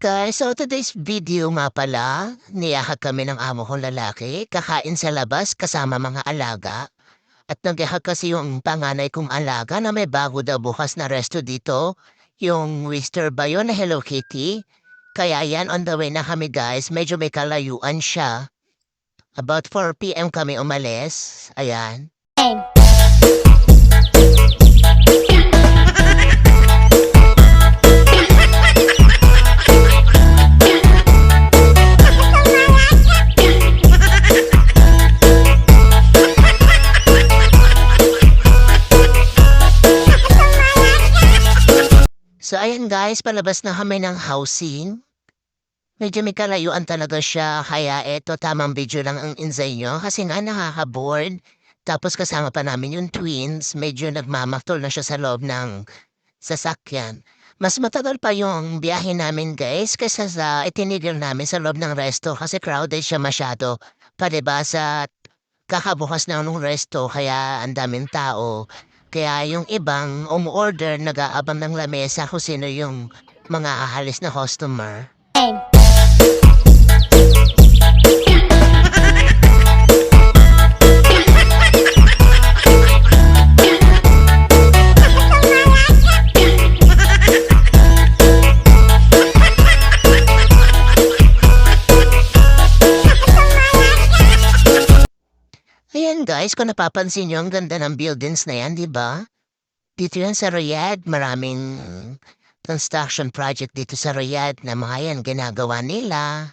Guys! So today's video nga pala, niyahag kami ng amo kong lalaki, kakain sa labas kasama mga alaga. At naghahag kasi yung panganay kong alaga na may bago daw bukas na resto dito, yung Wister ba yun na Hello Kitty? Kaya yan, on the way na kami guys, medyo may kalayuan siya. About 4pm kami umalis, ayan. So ayan guys, palabas na kami ng housing. Medyo may kalayuan talaga siya, kaya eto tamang video lang ang insay nyo kasi nga nakaka-board. Tapos kasama pa namin yung twins, medyo nagmamaktol na siya sa loob ng sasakyan. Mas matagal pa yung biyahe namin guys kaysa sa itinigil namin sa loob ng resto kasi crowded siya masyado. Padiba sa kakabukas na ng resto kaya ang daming tao. Kaya yung ibang umorder nag-aabang ng lamesa kung sino yung mga ahalis na customer. Ayan guys, kung napapansin nyo, ang ganda ng buildings na yan, di ba? Dito yan sa Riyadh, maraming construction project dito sa Riyadh na mga yan ginagawa nila.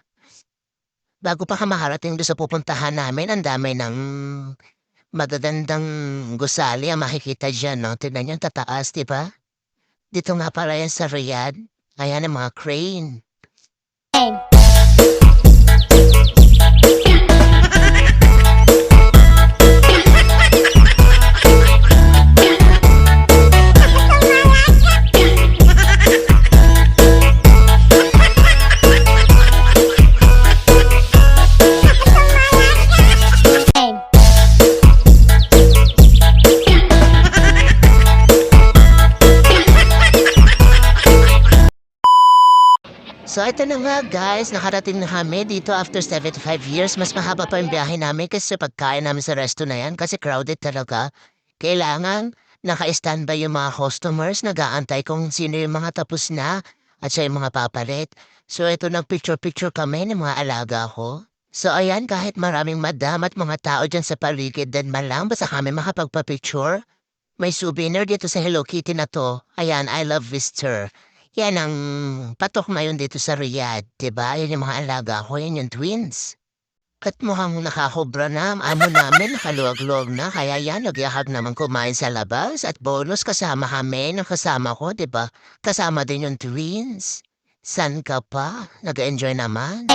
Bago pa ka makarating doon sa pupuntahan namin, ang dami ng magagandang gusali ang makikita dyan, no? Tignan ang tataas, di ba? Dito nga pala yan sa Riyadh. Ayan ang mga crane. So ito na nga guys, nakarating na kami dito after 75 years. Mas mahaba pa yung biyahe namin kasi pagkain namin sa resto na yan kasi crowded talaga. Kailangan naka-standby yung mga customers, nag-aantay kung sino yung mga tapos na at siya yung mga papalit. So ito nag-picture-picture kami ng mga alaga ko. So ayan, kahit maraming madam at mga tao dyan sa paligid din man lang, basta kami makapagpa-picture. May souvenir dito sa Hello Kitty na to. Ayan, I love Vister. Yan ang patok ngayon dito sa Riyadh, diba? Yan yung mga alaga ko, yan yung twins. At mukhang nakakobra na ang amo namin, nakaluwag-luwag na, kaya yan, nagyahag naman kumain sa labas at bonus kasama kami ng kasama ko, diba? Kasama din yung twins. San ka pa? Nag-enjoy naman?